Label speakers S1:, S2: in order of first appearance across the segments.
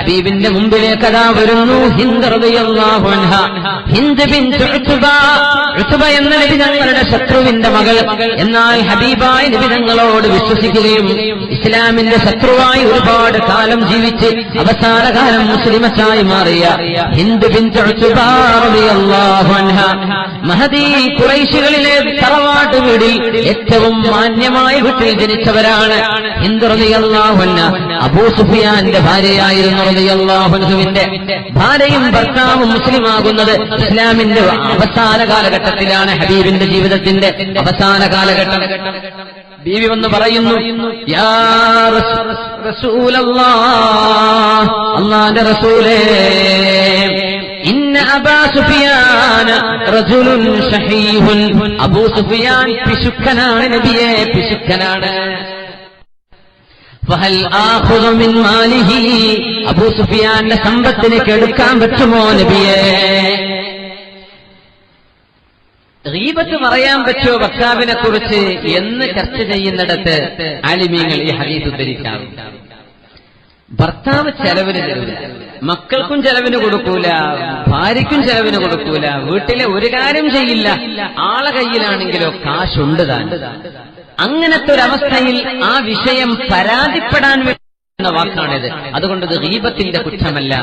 S1: ഹബീബിന്റെ മുമ്പിലേക്ക് അതാ വരുന്നു. ഹിന്ദ് ഉത്ബ. എന്ന നബി തങ്ങളുടെ ശത്രുവിന്റെ മകൾ. എന്നാൽ ഹബീബായ നബി തങ്ങളോട് വിശ്വസിക്കുകയും ഇസ്ലാമിന്റെ ശത്രുവായി ഒരുപാട് കാലം ജീവിച്ച് അവസാന കാലം മുസ്ലിമച്ചായി മാറിയ ഹിന്ദു മഹദി ഖുറൈശികളിലെ തറവാട്ട് വീടിൽ ഏറ്റവും മാന്യമായ വീട്ടിൽ ജനിച്ചവരാണ് ഹിന്ദുറിയാഹുന്ന അബൂ സുഫിയാന്റെ ഭാര്യയായിരുന്നു റളിയല്ലാഹുവിന്റെ ഭാര്യയും ഭർത്താവും മുസ്ലിമാകുന്നത് ഇസ്ലാമിന്റെ അവസാന കാലഘട്ടത്തിലാണ് ഹബീബിന്റെ ജീവിതത്തിന്റെ അവസാന കാലഘട്ടം ബീവി വന്ന് പറയുന്നു അള്ളാന്റെ റസൂലേ ഇന്ന അബാ സുഫിയാൻ റജുലുൻ ഷഹീഹുൻ അബൂ സുഫിയാൻ പിശുക്കനാണ് നബിയെ പിശുക്കനാണ്. ഫഹൽ ആഖുദു മിൻ മാലിഹി അബൂ സുഫിയാന്റെ സമ്പത്തിനെ കെടുക്കാൻ പറ്റുമോ നബിയെ? റീബത്ത് പറയാൻ പറ്റുമോ ഭർത്താവിനെ കുറിച്ച് എന്ന് ചർച്ച ചെയ്യുന്നിടത്ത് ആലിമീങ്ങൾ ഈ ഹരീസ് ഉദ്ധരിക്കാം ഭർത്താവ് ചെലവിന് തരൂല മക്കൾക്കും ചെലവിന് കൊടുക്കൂല ഭാര്യയ്ക്കും ചെലവിന് കൊടുക്കൂല വീട്ടിലെ ഒരു കാര്യം ചെയ്യില്ല ആളെ കയ്യിലാണെങ്കിലോ കാശുണ്ട് താൻ. അങ്ങനത്തെ ഒരവസ്ഥയിൽ ആ വിഷയം പരാതിപ്പെടാൻ എന്ന വാക്കാണിത്. അതുകൊണ്ട് ഇത് ഗീബത്തിന്റെ കുറ്റമല്ല.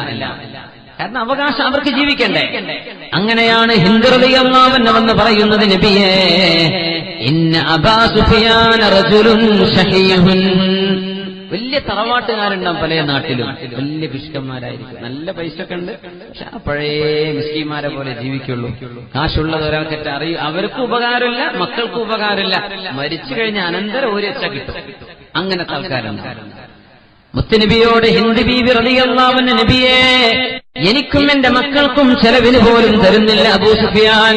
S1: കാരണം അവകാശം അവർക്ക് ജീവിക്കണ്ടേ. അങ്ങനെയാണ് ഹിന്ദുറിയമ്മാവെന്ന് വന്ന് പറയുന്നത് നബിയേ വലിയ തറവാട്ടുകാരുണ്ടാവും പല നാട്ടിലും. വലിയ പിഷ്കന്മാരായിരിക്കും നല്ല പൈസ ഒക്കെ ഉണ്ട്. പക്ഷെ ആ പഴയ പോലെ ജീവിക്കുള്ളൂ. കാശുള്ളത് ഒരാൾക്കറ്റ അറിയും. അവർക്കും ഉപകാരമില്ല മക്കൾക്കും ഉപകാരമില്ല. മരിച്ചു കഴിഞ്ഞ അനന്തരം ഒരു രക്ഷ കിട്ടും. അങ്ങനത്തെ ആൾക്കാരുണ്ട്. മുത്തുനബിയോട് ഹിന്ദു ബീവി റളിയല്ലാഹുവിന്റെ നബിയെ എനിക്കും എന്റെ മക്കൾക്കും ചെലവിന് പോലും തരുന്നില്ല അബൂ സുഫിയാൻ.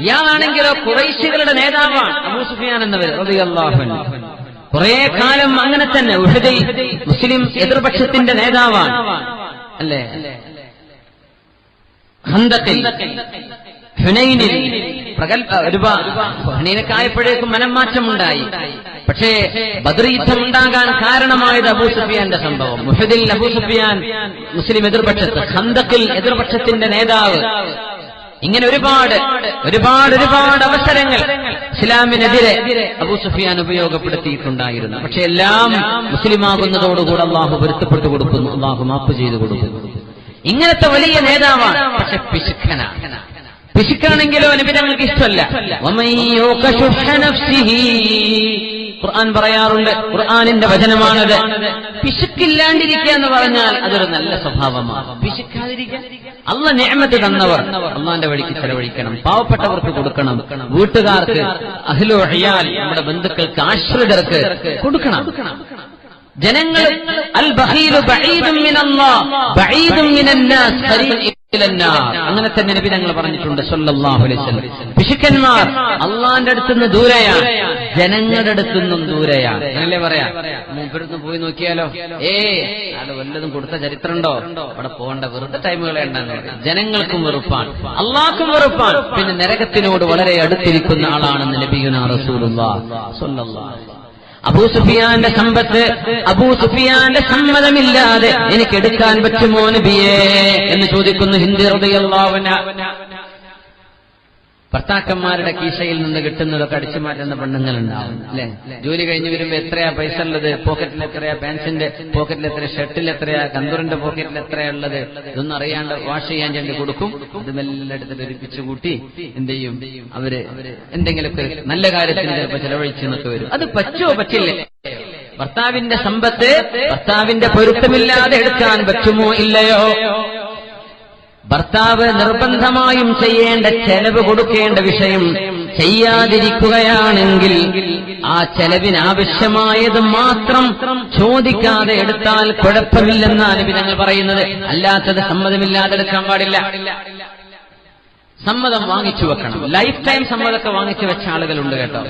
S1: ഇയാളാണെങ്കിലോ കുറൈശികളുടെ നേതാവാണ് അബൂ സുഫിയാൻ എന്നവർ റളിയല്ലാഹു അൻഹു. കുറെ കാലം അങ്ങനെ തന്നെ ഉഷതി മുസ്ലിം എതിർപക്ഷത്തിന്റെ നേതാവാണ്. അല്ലേ? ഹുനൈനിൽ പ്രഗത്ഭ ഒരുപാട് ഹുനൈനൊക്കെ ആയപ്പോഴേക്കും മനംമാറ്റമുണ്ടായി. പക്ഷേ ബദർ യുദ്ധം ഉണ്ടാകാൻ കാരണമായത് അബൂ സുഫിയാന്റെ സംഭവം. മുഹദിൽ അബൂ സുഫിയാൻ മുസ്ലിം എതിർപക്ഷത്ത് ഹന്തക്കിൽ എതിർപക്ഷത്തിന്റെ നേതാവ്. ഇങ്ങനെ ഒരുപാട് ഒരുപാട് ഒരുപാട് അവസരങ്ങൾ ഇസ്ലാമിനെതിരെ അബൂ സുഫിയാൻ ഉപയോഗപ്പെടുത്തിയിട്ടുണ്ടായിരുന്നു. പക്ഷെ എല്ലാം മുസ്ലിമാകുന്നതോടുകൂടെ അള്ളാഹു പൊരുത്തപ്പെട്ടു കൊടുക്കുന്നു. അള്ളാഹു മാപ്പ് ചെയ്തു കൊടുക്കുന്നു. ഇങ്ങനത്തെ വലിയ നേതാവാണ്. പക്ഷെ പിശുക്കനാണ്. പിശുക്കാണെങ്കിലോ നബിതങ്ങൾക്ക് ഇഷ്ടമല്ല. ഖുർആൻ പറയാറുണ്ട് ഖുർആാനിന്റെ വചനമാണത്. പിശുക്കില്ലാണ്ടിരിക്കുക എന്ന് പറഞ്ഞാൽ അതൊരു നല്ല സ്വഭാവമാണ്. പിശുക്കാതിരിക്കുക അള്ള നേമത്ത് തന്നവർ. അള്ളാന്റെ വഴിക്ക് ചെലവഴിക്കണം പാവപ്പെട്ടവർക്ക് കൊടുക്കണം വീട്ടുകാർക്ക് അഹിലോ അഹിയാൽ നമ്മുടെ ബന്ധുക്കൾക്ക് ആശ്രിതർക്ക് കൊടുക്കണം. ജനങ്ങൾ അൽ ബഹീലു ബഈദും അങ്ങനെ തന്നെ നബി തങ്ങൾ പറഞ്ഞിട്ടുണ്ട് പിശുക്കന്മാർ അള്ളാന്റെ അടുത്തുനിന്ന് ദൂരെയാണ്. ജനങ്ങളുടെ അടുത്തുനിന്നും ദൂരെയാണ്. അങ്ങനല്ലേ പറയാ? മൂപ്പരത്ത് പോയി നോക്കിയാലോ? ഏ അത് വല്ലതും കൊടുത്ത ചരിത്രമുണ്ടോ? അവിടെ പോകേണ്ട. വെറുതെ ടൈമുകളെ ജനങ്ങൾക്കും വെറുപ്പാണ്. അള്ളാഹ്ക്കും വെറുപ്പാണ്. പിന്നെ നരകത്തിനോട് വളരെ അടുത്തിരിക്കുന്ന ആളാണെന്ന് ലഭിക്കുന്ന റസൂലുള്ള. അബൂ സുഫിയാന്റെ സമ്പത്ത് അബൂ സുഫിയാന്റെ സമ്മതമില്ലാതെ എനിക്ക് എടുക്കാൻ പറ്റുമോ നബിയേ? എന്ന് ചോദിക്കുന്നു ഹിന്ദി ഹൃദയല്ലാവന ഭർത്താക്കന്മാരുടെ കീശയിൽ നിന്ന് കിട്ടുന്നതൊക്കെ അടിച്ചു മാറ്റുന്ന പെണ്ണുങ്ങളുണ്ടാവും അല്ലെ? ജോലി കഴിഞ്ഞ് വരുമ്പോ എത്രയാ പൈസ ഉള്ളത്? പോക്കറ്റിൽ എത്രയാ? പാൻസിന്റെ പോക്കറ്റിൽ എത്രയാ? ഷർട്ടിൽ എത്രയാ? കന്തൂറിന്റെ പോക്കറ്റിൽ എത്രയാ ഉള്ളത്? ഇതൊന്നും അറിയാണ്ട് വാഷ് ചെയ്യാൻ ചെണ്ടി കൊടുക്കും. അത് മെല്ലെ എടുത്തിട്ട് ഒരുപ്പിച്ചു കൂട്ടി എന്ത് ചെയ്യും? അവർ എന്തെങ്കിലുമൊക്കെ നല്ല കാര്യത്തിന് ചിലപ്പോൾ ചെലവഴിച്ചു എന്നൊക്കെ വരും. അത് പറ്റോ പറ്റില്ലേ? ഭർത്താവിന്റെ സമ്പത്ത് ഭർത്താവിന്റെ പൊരുത്തമില്ലാതെ എടുക്കാൻ പറ്റുമോ ഇല്ലയോ? ഭർത്താവ് നിർബന്ധമായും ചെയ്യേണ്ട ചെലവ് കൊടുക്കേണ്ട വിഷയം ചെയ്യാതിരിക്കുകയാണെങ്കിൽ ആ ചെലവിനാവശ്യമായത് മാത്രം ചോദിക്കാതെ എടുത്താൽ കുഴപ്പമില്ലെന്നാണ് ഞങ്ങൾ പറയുന്നത്. അല്ലാത്തത് സമ്മതമില്ലാതെ എടുക്കാൻ പാടില്ല. സമ്മതം വാങ്ങിച്ചു വെക്കണം. ലൈഫ് ടൈം സമ്മതമൊക്കെ വാങ്ങിച്ചു വെച്ച ആളുകളുണ്ട് കേട്ടോ.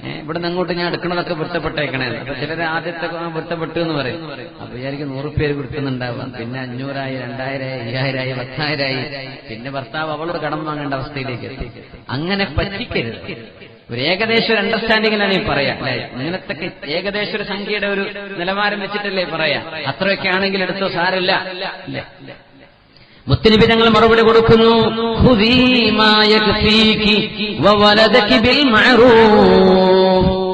S1: ഏ, ഇവിടുന്ന് അങ്ങോട്ട് ഞാൻ എടുക്കണതൊക്കെ വൃത്തപ്പെട്ടേക്കണേ അപ്പൊ ചിലര് ആദ്യത്തെ വൃത്തപ്പെട്ടു എന്ന് പറയും. അപ്പൊ വിചാരിക്കും നൂറ് പേര് കൊടുക്കുന്നുണ്ടാവാം. പിന്നെ അഞ്ഞൂറായി രണ്ടായിരമായി അയ്യായിരമായി പത്തായിരമായി പിന്നെ ഭർത്താവ് അവളോട് കടം വാങ്ങേണ്ട അവസ്ഥയിലേക്ക് എത്തി. അങ്ങനെ പറ്റിക്കരുത്. ഒരു ഏകദേശം ഒരു അണ്ടർസ്റ്റാൻഡിങ്ങിലാണ് ഈ പറയാ. അല്ലെ? ഇങ്ങനത്തെ ഏകദേശം ഒരു സംഖ്യയുടെ ഒരു നിലവാരം വെച്ചിട്ടല്ലേ പറയാ. അത്രയൊക്കെ ആണെങ്കിൽ എടുത്തോ സാരല്ല മുത്തനബി ഞങ്ങൾ മറുപടി കൊടുക്കുന്നു.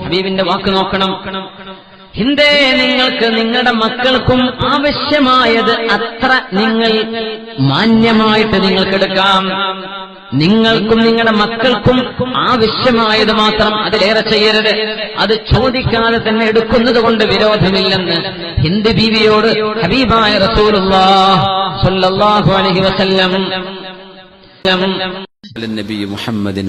S1: ഹബീബിന്റെ വാക്ക് നോക്കണം ഹിന്ദേ നിങ്ങൾക്ക് നിങ്ങളുടെ മക്കൾക്കും ആവശ്യമായത് അത്ര നിങ്ങൾ മാന്യമായിട്ട് നിങ്ങൾക്കെടുക്കാം നിങ്ങൾക്കും നിങ്ങളുടെ മക്കൾക്കും ആവശ്യമായത് മാത്രം അതിലേറെ ചെയ്യരുത്. അത് ചോദിക്കാതെ തന്നെ എടുക്കുന്നത് കൊണ്ട് വിരോധമില്ലെന്ന് ഹിന്ദു ബീവിയോട് ഹബീബായ റസൂലുള്ളാഹു അലൈഹി വസല്ലം.
S2: മുഹമ്മദിൻ